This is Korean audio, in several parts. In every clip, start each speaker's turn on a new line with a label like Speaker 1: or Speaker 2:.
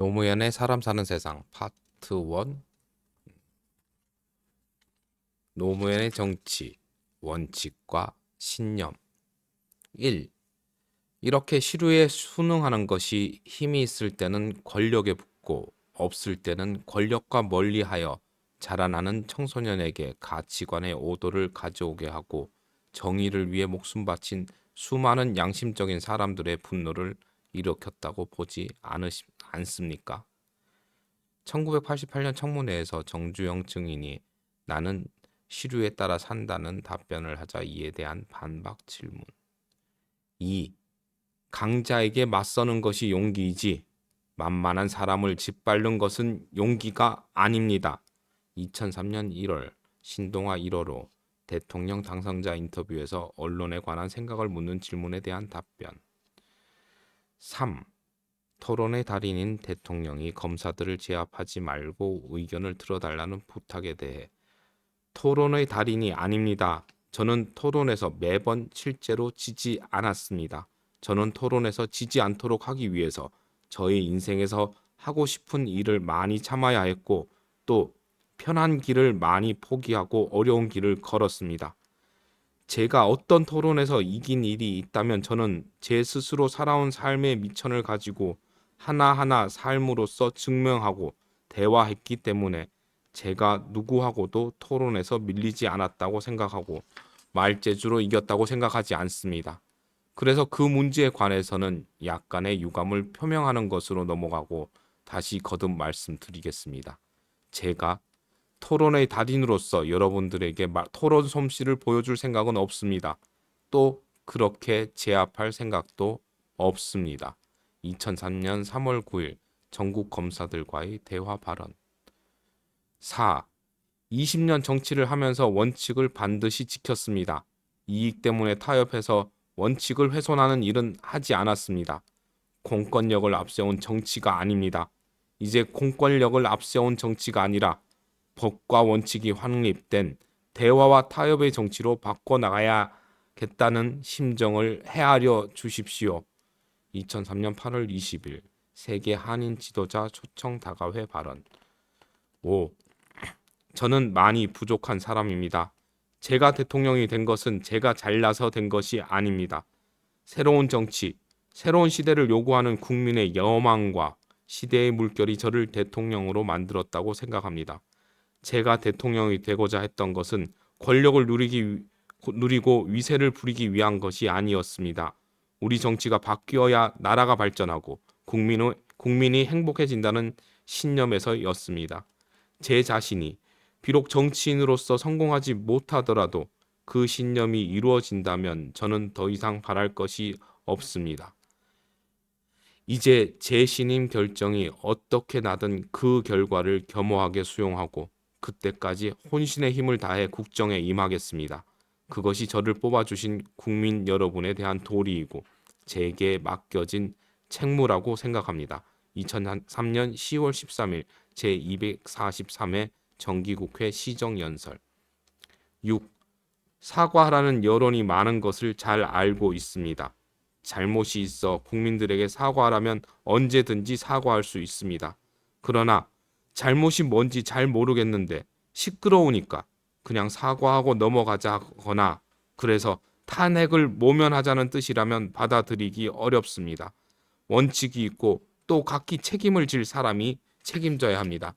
Speaker 1: 노무현의 사람 사는 세상 파트 1 노무현의 정치 원칙과 신념 1. 이렇게 시류에 순응하는 것이 힘이 있을 때는 권력에 붙고 없을 때는 권력과 멀리하여 자라나는 청소년에게 가치관의 오도를 가져오게 하고 정의를 위해 목숨 바친 수많은 양심적인 사람들의 분노를 일으켰다고 보지 않으시, 않습니까? 1988년 청문회에서 정주영 증인이 나는 시류에 따라 산다는 답변을 하자 이에 대한 반박 질문. 2. 강자에게 맞서는 것이 용기이지 만만한 사람을 짓밟는 것은 용기가 아닙니다. 2003년 1월 신동아 1호로 대통령 당선자 인터뷰에서 언론에 관한 생각을 묻는 질문에 대한 답변. 3. 토론의 달인인 대통령이 검사들을 제압하지 말고 의견을 들어달라는 부탁에 대해 토론의 달인이 아닙니다. 저는 토론에서 매번 실제로 지지 않았습니다. 저는 토론에서 지지 않도록 하기 위해서 저의 인생에서 하고 싶은 일을 많이 참아야 했고 또 편한 길을 많이 포기하고 어려운 길을 걸었습니다. 제가 어떤 토론에서 이긴 일이 있다면 저는 제 스스로 살아온 삶의 미천을 가지고 하나하나 삶으로서 증명하고 대화했기 때문에 제가 누구하고도 토론에서 밀리지 않았다고 생각하고 말재주로 이겼다고 생각하지 않습니다. 그래서 그 문제에 관해서는 약간의 유감을 표명하는 것으로 넘어가고 다시 거듭 말씀드리겠습니다. 제가 토론의 달인으로서 여러분들에게 토론 솜씨를 보여줄 생각은 없습니다. 또 그렇게 제압할 생각도 없습니다. 2003년 3월 9일 전국 검사들과의 대화 발언 4. 20년 정치를 하면서 원칙을 반드시 지켰습니다. 이익 때문에 타협해서 원칙을 훼손하는 일은 하지 않았습니다. 공권력을 앞세운 정치가 아닙니다. 이제 공권력을 앞세운 정치가 아니라 법과 원칙이 확립된 대화와 타협의 정치로 바꿔나가야겠다는 심정을 헤아려 주십시오. 2003년 8월 20일 세계 한인 지도자 초청 다가회 발언 5. 저는 많이 부족한 사람입니다. 제가 대통령이 된 것은 제가 잘나서 된 것이 아닙니다. 새로운 정치, 새로운 시대를 요구하는 국민의 여망과 시대의 물결이 저를 대통령으로 만들었다고 생각합니다. 제가 대통령이 되고자 했던 것은 권력을 누리기, 누리고 위세를 부리기 위한 것이 아니었습니다. 우리 정치가 바뀌어야 나라가 발전하고 국민의, 국민이 행복해진다는 신념에서였습니다. 제 자신이 비록 정치인으로서 성공하지 못하더라도 그 신념이 이루어진다면 저는 더 이상 바랄 것이 없습니다. 이제 제 신임 결정이 어떻게 나든 그 결과를 겸허하게 수용하고 그때까지 혼신의 힘을 다해 국정에 임하겠습니다. 그것이 저를 뽑아주신 국민 여러분에 대한 도리이고 제게 맡겨진 책무라고 생각합니다. 2003년 10월 13일 제243회 정기국회 시정연설 6. 사과하라는 여론이 많은 것을 잘 알고 있습니다. 잘못이 있어 국민들에게 사과하라면 언제든지 사과할 수 있습니다. 그러나 잘못이 뭔지 잘 모르겠는데 시끄러우니까 그냥 사과하고 넘어가자거나 그래서 탄핵을 모면하자는 뜻이라면 받아들이기 어렵습니다. 원칙이 있고 또 각기 책임을 질 사람이 책임져야 합니다.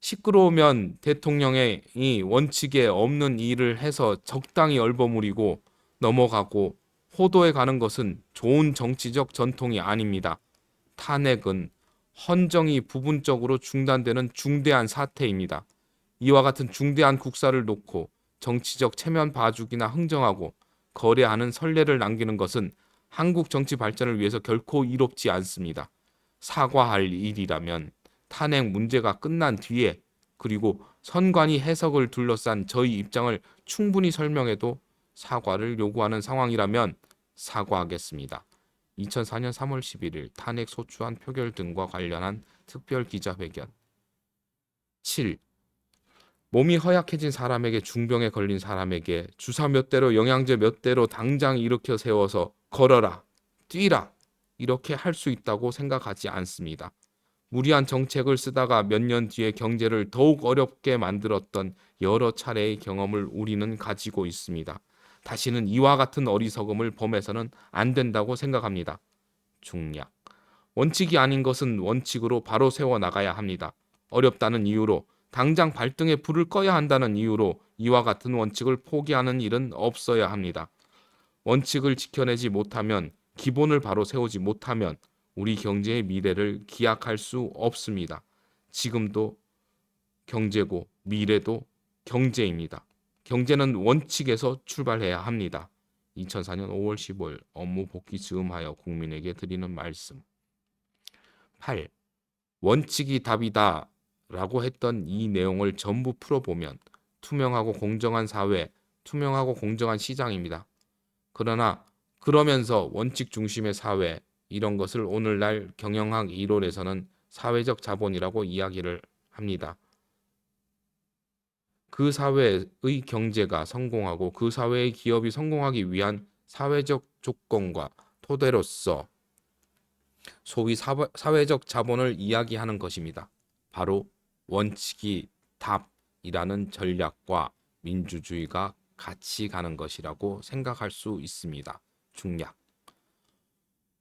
Speaker 1: 시끄러우면 대통령이 원칙에 없는 일을 해서 적당히 얼버무리고 넘어가고 호도에 가는 것은 좋은 정치적 전통이 아닙니다. 탄핵은 헌정이 부분적으로 중단되는 중대한 사태입니다. 이와 같은 중대한 국사를 놓고 정치적 체면 봐주기나 흥정하고 거래하는 선례를 남기는 것은 한국 정치 발전을 위해서 결코 이롭지 않습니다. 사과할 일이라면 탄핵 문제가 끝난 뒤에 그리고 선관위 해석을 둘러싼 저희 입장을 충분히 설명해도 사과를 요구하는 상황이라면 사과하겠습니다. 2004년 3월 11일 탄핵 소추안 표결 등과 관련한 특별 기자회견 7. 몸이 허약해진 사람에게 중병에 걸린 사람에게 주사 몇 대로 영양제 몇 대로 당장 일으켜 세워서 걸어라, 뛰라 이렇게 할 수 있다고 생각하지 않습니다. 무리한 정책을 쓰다가 몇 년 뒤에 경제를 더욱 어렵게 만들었던 여러 차례의 경험을 우리는 가지고 있습니다. 다시는 이와 같은 어리석음을 범해서는 안 된다고 생각합니다. 중략. 원칙이 아닌 것은 원칙으로 바로 세워 나가야 합니다. 어렵다는 이유로 당장 발등에 불을 꺼야 한다는 이유로 이와 같은 원칙을 포기하는 일은 없어야 합니다. 원칙을 지켜내지 못하면 기본을 바로 세우지 못하면 우리 경제의 미래를 기약할 수 없습니다. 지금도 경제고 미래도 경제입니다. 경제는 원칙에서 출발해야 합니다. 2004년 5월 15일 업무 복귀 즈음하여 국민에게 드리는 말씀. 8. 원칙이 답이다 라고 했던 이 내용을 전부 풀어보면 투명하고 공정한 사회, 투명하고 공정한 시장입니다. 그러나 그러면서 원칙 중심의 사회 이런 것을 오늘날 경영학 이론에서는 사회적 자본이라고 이야기를 합니다. 그 사회의 경제가 성공하고 그 사회의 기업이 성공하기 위한 사회적 조건과 토대로서 소위 사회적 자본을 이야기하는 것입니다. 바로 원칙이 답이라는 전략과 민주주의가 같이 가는 것이라고 생각할 수 있습니다. 중략.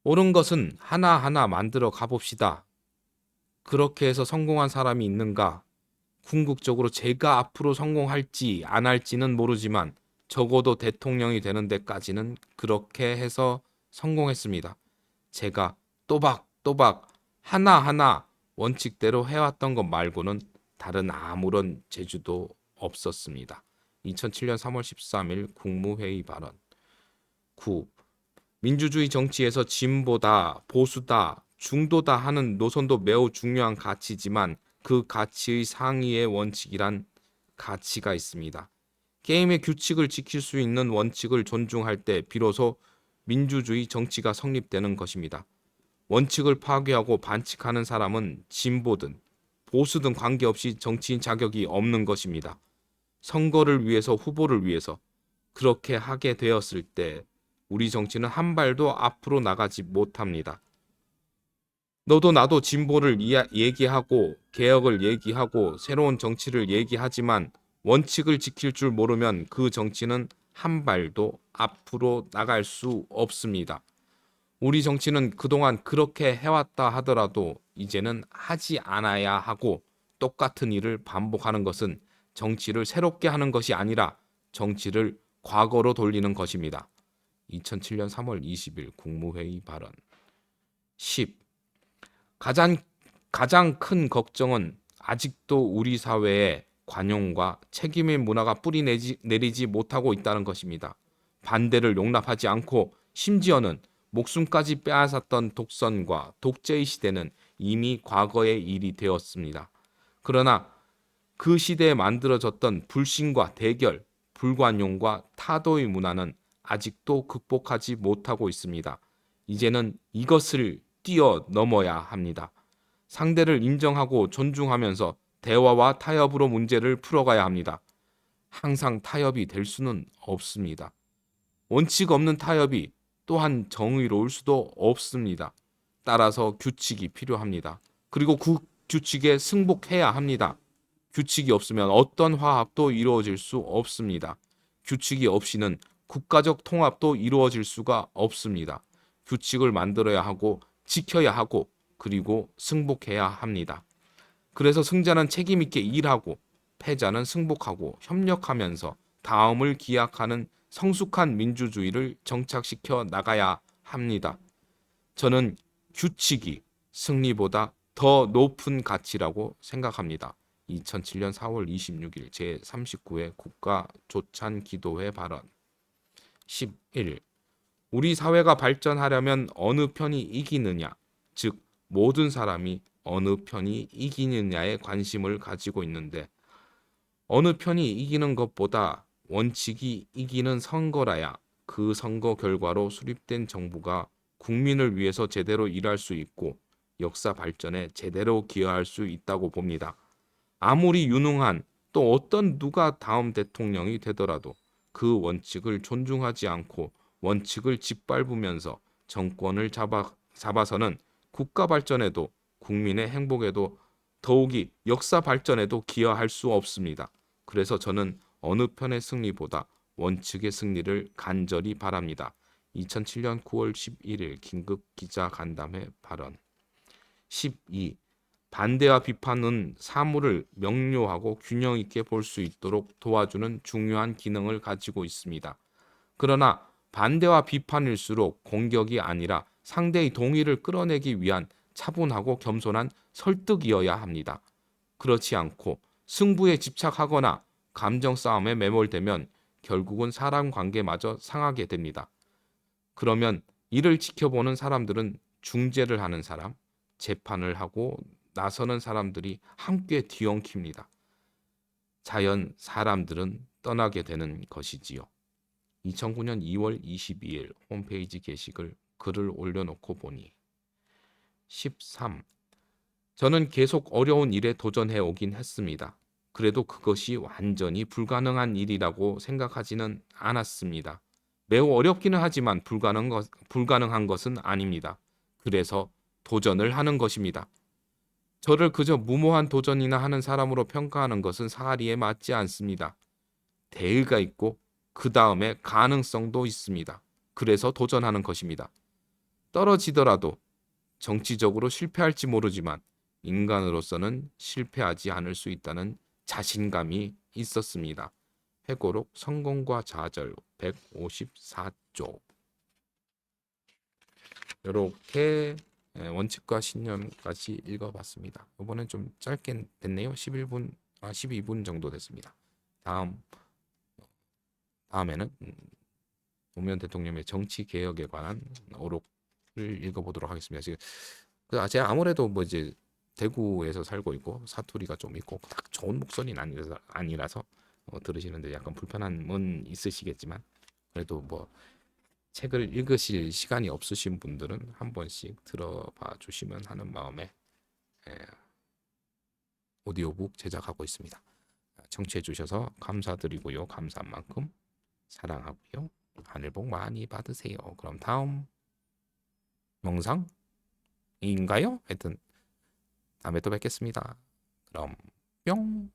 Speaker 1: 옳은 것은 하나하나 만들어 가봅시다. 그렇게 해서 성공한 사람이 있는가? 궁극적으로 제가 앞으로 성공할지 안 할지는 모르지만 적어도 대통령이 되는 데까지는 그렇게 해서 성공했습니다. 제가 또박또박 하나하나 원칙대로 해왔던 것 말고는 다른 아무런 재주도 없었습니다. 2007년 3월 13일 국무회의 발언 9. 민주주의 정치에서 진보다 보수다 중도다 하는 노선도 매우 중요한 가치지만 그 가치의 상위의 원칙이란 가치가 있습니다. 게임의 규칙을 지킬 수 있는 원칙을 존중할 때 비로소 민주주의 정치가 성립되는 것입니다. 원칙을 파괴하고 반칙하는 사람은 진보든 보수든 관계없이 정치인 자격이 없는 것입니다. 선거를 위해서 후보를 위해서 그렇게 하게 되었을 때 우리 정치는 한 발도 앞으로 나가지 못합니다. 너도 나도 진보를 얘기하고 개혁을 얘기하고 새로운 정치를 얘기하지만 원칙을 지킬 줄 모르면 그 정치는 한 발도 앞으로 나갈 수 없습니다. 우리 정치는 그동안 그렇게 해왔다 하더라도 이제는 하지 않아야 하고 똑같은 일을 반복하는 것은 정치를 새롭게 하는 것이 아니라 정치를 과거로 돌리는 것입니다. 2007년 3월 20일 국무회의 발언 10. 가장 가장 큰 걱정은 아직도 우리 사회에 관용과 책임의 문화가 뿌리 내지, 내리지 못하고 있다는 것입니다. 반대를 용납하지 않고 심지어는 목숨까지 빼앗았던 독선과 독재의 시대는 이미 과거의 일이 되었습니다. 그러나 그 시대에 만들어졌던 불신과 대결, 불관용과 타도의 문화는 아직도 극복하지 못하고 있습니다. 이제는 이것을 뛰어넘어야 합니다. 상대를 인정하고 존중하면서 대화와 타협으로 문제를 풀어가야 합니다. 항상 타협이 될 수는 없습니다. 원칙 없는 타협이 또한 정의로울 수도 없습니다. 따라서 규칙이 필요합니다. 그리고 그 규칙에 승복해야 합니다. 규칙이 없으면 어떤 화합도 이루어질 수 없습니다. 규칙이 없이는 국가적 통합도 이루어질 수가 없습니다. 규칙을 만들어야 하고 지켜야 하고 그리고 승복해야 합니다. 그래서 승자는 책임 있게 일하고 패자는 승복하고 협력하면서 다음을 기약하는 성숙한 민주주의를 정착시켜 나가야 합니다. 저는 규칙이 승리보다 더 높은 가치라고 생각합니다. 2007년 4월 26일 제39회 국가 조찬 기도회 발언 11. 우리 사회가 발전하려면 어느 편이 이기느냐, 즉 모든 사람이 어느 편이 이기느냐에 관심을 가지고 있는데 어느 편이 이기는 것보다 원칙이 이기는 선거라야 그 선거 결과로 수립된 정부가 국민을 위해서 제대로 일할 수 있고 역사 발전에 제대로 기여할 수 있다고 봅니다. 아무리 유능한 또 어떤 누가 다음 대통령이 되더라도 그 원칙을 존중하지 않고 원칙을 짓밟으면서 정권을 잡아, 잡아서는 국가 발전에도 국민의 행복에도 더욱이 역사 발전에도 기여할 수 없습니다. 그래서 저는 어느 편의 승리보다 원칙의 승리를 간절히 바랍니다. 2007년 9월 11일 긴급 기자 간담회 발언. 12. 반대와 비판은 사물을 명료하고 균형 있게 볼 수 있도록 도와주는 중요한 기능을 가지고 있습니다. 그러나 반대와 비판일수록 공격이 아니라 상대의 동의를 끌어내기 위한 차분하고 겸손한 설득이어야 합니다. 그렇지 않고 승부에 집착하거나 감정 싸움에 매몰되면 결국은 사람 관계마저 상하게 됩니다. 그러면 이를 지켜보는 사람들은 중재를 하는 사람, 재판을 하고 나서는 사람들이 함께 뒤엉킵니다. 자연 사람들은 떠나게 되는 것이지요. 2009년 2월 22일 홈페이지 게시글 글을 올려놓고 보니 13. 저는 계속 어려운 일에 도전해 오긴 했습니다. 그래도 그것이 완전히 불가능한 일이라고 생각하지는 않았습니다. 매우 어렵기는 하지만 불가능 것, 불가능한 것은 아닙니다. 그래서 도전을 하는 것입니다. 저를 그저 무모한 도전이나 하는 사람으로 평가하는 것은 사리에 맞지 않습니다. 대의가 있고 그 다음에 가능성도 있습니다. 그래서 도전하는 것입니다. 떨어지더라도 정치적으로 실패할지 모르지만 인간으로서는 실패하지 않을 수 있다는 자신감이 있었습니다. 회고록 성공과 좌절 154조 이렇게 예, 원칙과 신념까지 읽어봤습니다. 이번엔 좀 짧게 됐네요. 11분, 아 12분 정도 됐습니다. 다음 다음에는 음, 노무현 대통령의 정치 개혁에 관한 오록을 읽어보도록 하겠습니다. 지금 그 제가 아무래도 뭐 이제 대구에서 살고 있고 사투리가 좀 있고 딱 좋은 목소리는 아니라서 아니라서 어, 들으시는데 약간 불편함은 있으시겠지만 그래도 뭐 책을 읽으실 시간이 없으신 분들은 한 번씩 들어봐 주시면 하는 마음에 예, 오디오북 제작하고 있습니다. 청취해 주셔서 감사드리고요. 감사한 만큼 사랑하고요. 하늘 복 많이 받으세요. 그럼 다음 영상인가요? 하여튼 다음에 또 뵙겠습니다. 그럼 뿅